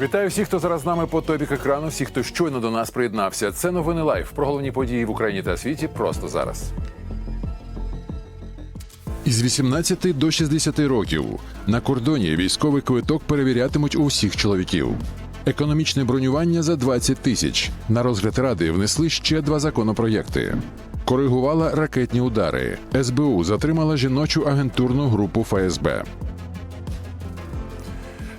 Вітаю всіх, хто зараз з нами по тобік екрану, всіх, хто щойно до нас приєднався. Це новини лайф про головні події в Україні та світі просто зараз. Із 18 до 60 років на кордоні військовий квиток перевірятимуть у всіх чоловіків. Економічне бронювання за 20 тисяч. На розгляд ради внесли ще два законопроєкти. Коригувала ракетні удари. СБУ затримала жіночу агентурну групу ФСБ.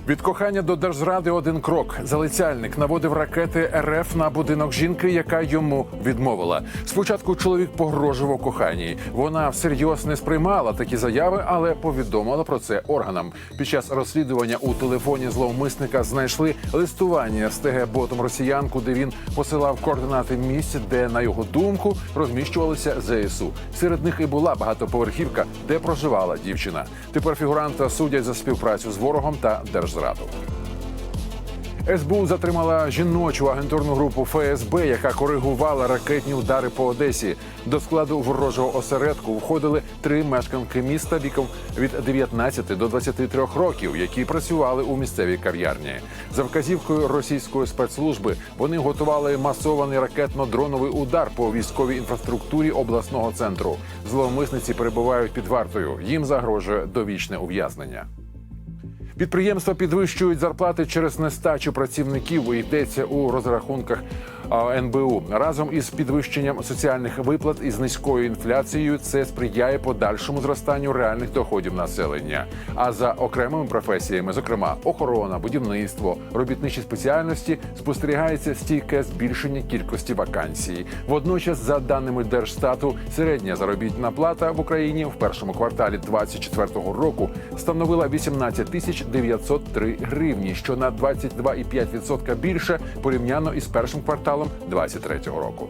Від кохання до держзради один крок. Залицяльник наводив ракети РФ на будинок жінки, яка йому відмовила. Спочатку чоловік погрожував коханій. Вона всерйоз не сприймала такі заяви, але повідомила про це органам. Під час розслідування у телефоні зловмисника знайшли листування з ТГ ботом росіян, куди він посилав координати місць, де на його думку розміщувалися ЗСУ. Серед них і була багатоповерхівка, де проживала дівчина. Тепер фігуранта судять за співпрацю з ворогом та держзраду. СБУ затримала жіночу агентурну групу ФСБ, яка коригувала ракетні удари по Одесі. До складу ворожого осередку входили три мешканки міста віком від 19 до 23 років, які працювали у місцевій кав'ярні. За вказівкою російської спецслужби вони готували масований ракетно-дроновий удар по військовій інфраструктурі обласного центру. Зловмисниці перебувають під вартою. Їм загрожує довічне ув'язнення. Підприємства підвищують зарплати через нестачу працівників. Йдеться у розрахунках НБУ. Разом із підвищенням соціальних виплат і з низькою інфляцією це сприяє подальшому зростанню реальних доходів населення. А за окремими професіями, зокрема охорона, будівництво, робітничі спеціальності, спостерігається стійке збільшення кількості вакансій. Водночас, за даними Держстату, середня заробітна плата в Україні в першому кварталі 2024 року становила 18 тисяч 903 гривні, що на 22,5% більше порівняно із першим кварталом 2023 року.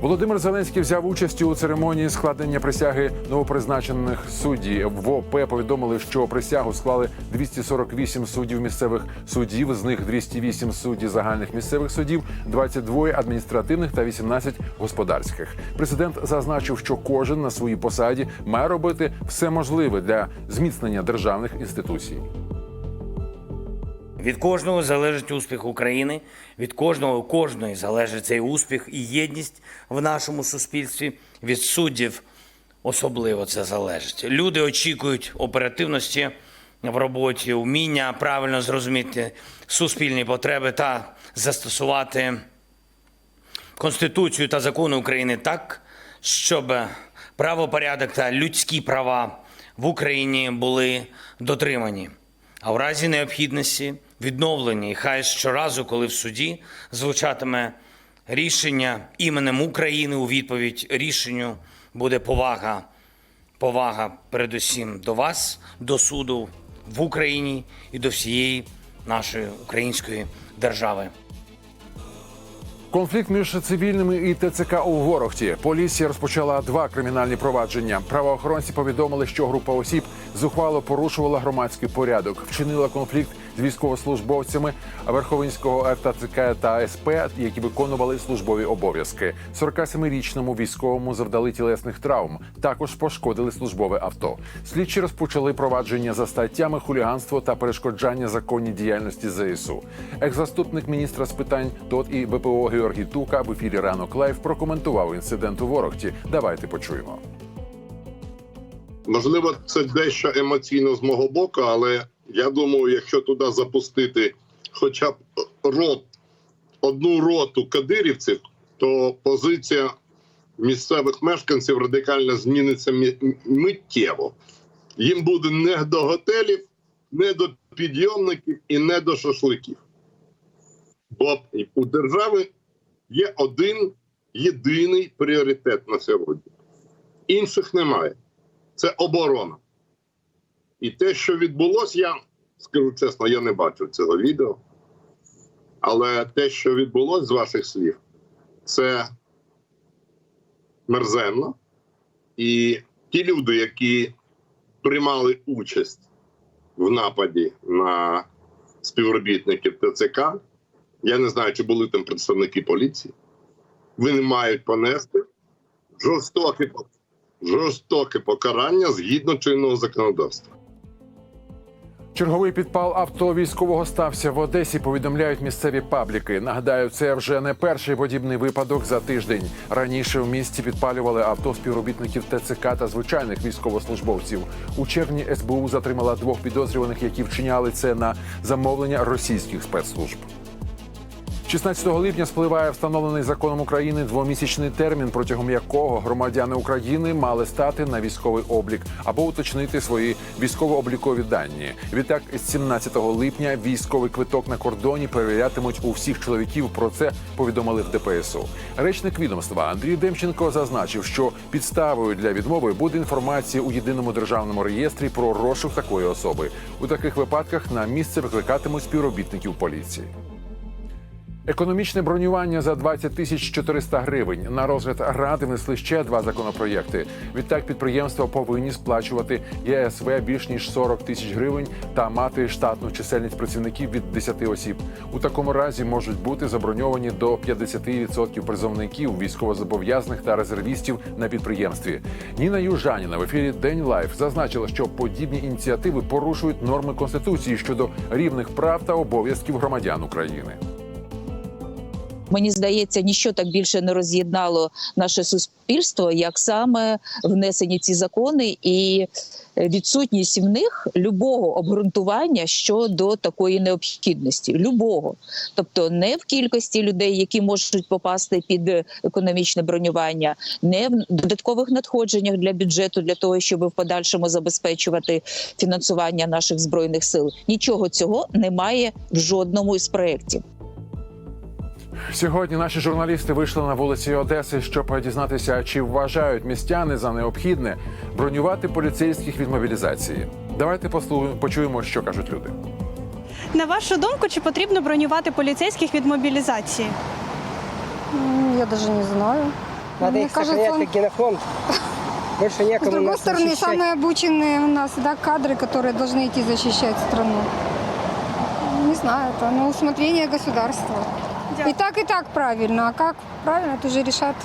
Володимир Зеленський взяв участь у церемонії складення присяги новопризначених суддів. В ОП повідомили, що присягу склали 248 суддів місцевих судів, з них 208 суддів загальних місцевих судів, 22 адміністративних та 18 господарських. Президент зазначив, що кожен на своїй посаді має робити все можливе для зміцнення державних інституцій. Від кожного залежить успіх України, від кожного кожної залежить цей успіх і єдність в нашому суспільстві. Від суддів особливо це залежить. Люди очікують оперативності в роботі, вміння правильно зрозуміти суспільні потреби та застосувати Конституцію та закони України так, щоб правопорядок та людські права в Україні були дотримані. А в разі необхідності відновлені. І хай щоразу, коли в суді звучатиме рішення іменем України у відповідь рішенню, буде повага. Повага передусім до вас, до суду в Україні і до всієї нашої української держави. Конфлікт між цивільними і ТЦК у Ворохті. Поліція розпочала два кримінальні провадження. Правоохоронці повідомили, що група осіб зухвало порушувала громадський порядок, вчинила конфлікт з військовослужбовцями Верховинського РТЦК та СП, які виконували службові обов'язки. 47-річному військовому завдали тілесних травм. Також пошкодили службове авто. Слідчі розпочали провадження за статтями хуліганство та перешкоджання законній діяльності ЗСУ. Екс-заступник міністра з питань ТОТ і ВПО Георгій Тука в ефірі ранок лайв прокоментував інцидент у Ворохті. Давайте почуємо. Можливо, це дещо емоційно з мого боку, але я думаю, якщо туди запустити хоча б рот, одну роту кадирівців, то позиція місцевих мешканців радикально зміниться миттєво. Їм буде не до готелів, не до підйомників і не до шашликів. Бо у держави є один єдиний пріоритет на сьогодні. Інших немає це оборона. І те, що відбулося, я скажу чесно, я не бачив цього відео. Але те, що відбулося з ваших слів, це мерзенно. І ті люди, які приймали участь в нападі на співробітників ТЦК, я не знаю, чи були там представники поліції, вони мають понести жорстоке жорстоке покарання згідно чинного законодавства. Черговий підпал авто військового стався в Одесі. Повідомляють місцеві пабліки. Нагадаю, це вже не перший подібний випадок за тиждень. Раніше в місті підпалювали авто співробітників ТЦК та звичайних військовослужбовців. У червні СБУ затримала двох підозрюваних, які вчиняли це на замовлення російських спецслужб. 16 липня спливає встановлений законом України двомісячний термін, протягом якого громадяни України мали стати на військовий облік або уточнити свої військово-облікові дані. Відтак, з 17 липня військовий квиток на кордоні перевірятимуть у всіх чоловіків. Про це повідомили в ДПСУ. Речник відомства Андрій Демченко зазначив, що підставою для відмови буде інформація у єдиному державному реєстрі про розшук такої особи. У таких випадках на місце викликатимуть співробітників поліції. Економічне бронювання за 20 тисяч 400 гривень. На розгляд ради внесли ще два законопроєкти. Відтак підприємства повинні сплачувати ЄСВ більш ніж 40 тисяч гривень та мати штатну чисельність працівників від 10 осіб. У такому разі можуть бути заброньовані до 50% призовників, військовозобов'язаних та резервістів на підприємстві. Ніна Южаніна в ефірі День Лайф зазначила, що подібні ініціативи порушують норми конституції щодо рівних прав та обов'язків громадян України. Мені здається, ніщо так більше не роз'єднало наше суспільство, як саме внесені ці закони і відсутність в них любого обґрунтування щодо такої необхідності. Любого, тобто не в кількості людей, які можуть попасти під економічне бронювання, не в додаткових надходженнях для бюджету для того, щоб в подальшому забезпечувати фінансування наших збройних сил. Нічого цього немає в жодному із проєктів. Сьогодні наші журналісти вийшли на вулиці Одеси, щоб дізнатися, чи вважають містяни за необхідне бронювати поліцейських від мобілізації. Давайте послухаємо, почуємо, що кажуть люди. На вашу думку, чи потрібно бронювати поліцейських від мобілізації? М, Я даже не знаю. Надо Мне их кажется, сохранять как генофонд. Больше С некому другой нас стороны, защищать. самые обученные у нас да, кадры, которые должны идти защищать страну. Не знаю, это на усмотрение государства. И так, и так правильно. А как правильно, это уже решат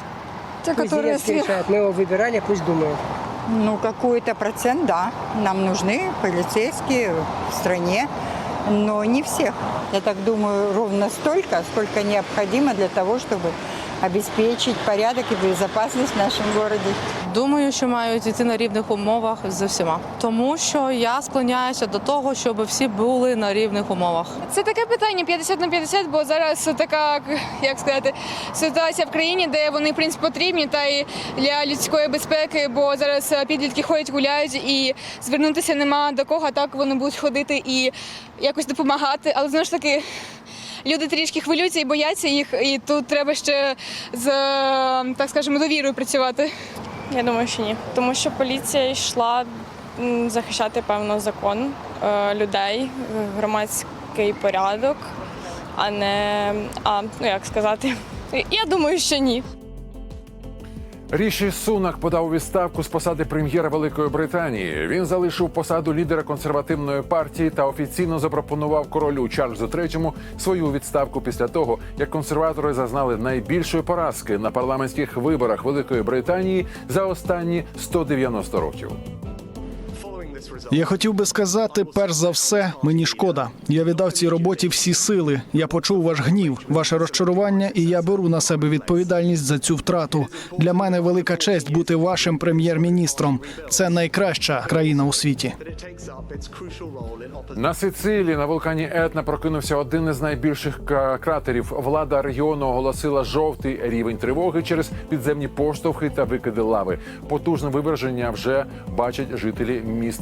те, Пусть которые Зеленский сверху. решает. Мы его выбирали, пусть думают. Ну, какой-то процент, да. Нам нужны полицейские в стране, но не всех. Я так думаю, ровно столько, сколько необходимо для того, чтобы обеспечить порядок и безопасность в нашем городе. Думаю, що мають йти на рівних умовах з усіма, тому що я склоняюся до того, щоб всі були на рівних умовах. Це таке питання 50 на 50, бо зараз така, як сказати, ситуація в країні, де вони в принципі потрібні, та й для людської безпеки, бо зараз підлітки ходять, гуляють і звернутися нема до кого, так вони будуть ходити і якось допомагати. Але знову ж таки. Люди трішки хвилюються і бояться їх, і тут треба ще з так скажемо довірою працювати. Я думаю, що ні. Тому що поліція йшла захищати певно закон е, людей, громадський порядок, а не а ну як сказати. Я думаю, що ні. Ріші Сунак подав у відставку з посади прем'єра Великої Британії. Він залишив посаду лідера консервативної партії та офіційно запропонував королю Чарльзу III свою відставку після того, як консерватори зазнали найбільшої поразки на парламентських виборах Великої Британії за останні 190 років. Я хотів би сказати, перш за все, мені шкода. Я віддав цій роботі всі сили. Я почув ваш гнів, ваше розчарування, і я беру на себе відповідальність за цю втрату. Для мене велика честь бути вашим прем'єр-міністром. Це найкраща країна у світі. На Сицилії на вулкані Етна прокинувся один із найбільших кратерів. Влада регіону оголосила жовтий рівень тривоги через підземні поштовхи та викиди лави. Потужне виверження вже бачать жителі міст